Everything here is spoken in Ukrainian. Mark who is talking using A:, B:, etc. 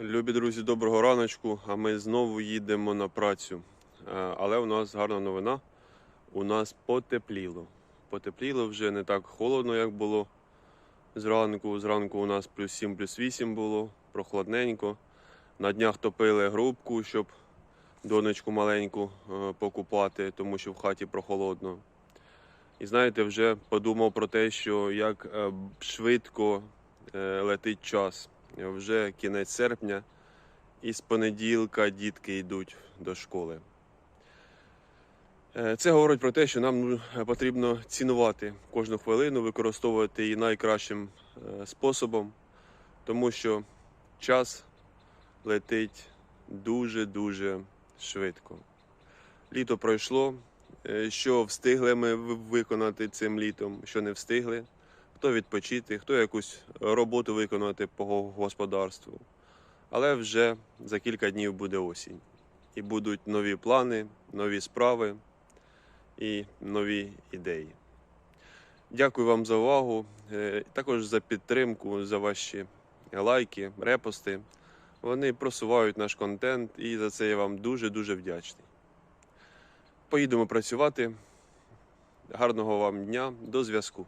A: Любі друзі, доброго раночку. А ми знову їдемо на працю. Е, Але у нас гарна новина. У нас потепліло. Потепліло вже не так холодно, як було зранку. Зранку у нас плюс 7, плюс 8 було, прохладненько. На днях топили грубку, щоб донечку маленьку е, покупати, тому що в хаті прохолодно. І знаєте, вже подумав про те, що як е, швидко летить час. Вже кінець серпня, і з понеділка дітки йдуть до школи. Е, Це говорить про те, що нам ну, потрібно цінувати кожну хвилину, використовувати її найкращим е, способом, тому що час летить дуже-дуже швидко. Літо пройшло. Е, Що встигли ми виконати цим літом, що не встигли, хто відпочити, хто якусь роботу виконати по господарству. Але вже за кілька днів буде осінь. І будуть нові плани, нові справи і нові ідеї. Дякую вам за увагу, е, також за підтримку, за ваші лайки, репости. Вони просувають наш контент, і за це я вам дуже-дуже вдячний. Поїдемо працювати. Гарного вам дня, до зв'язку.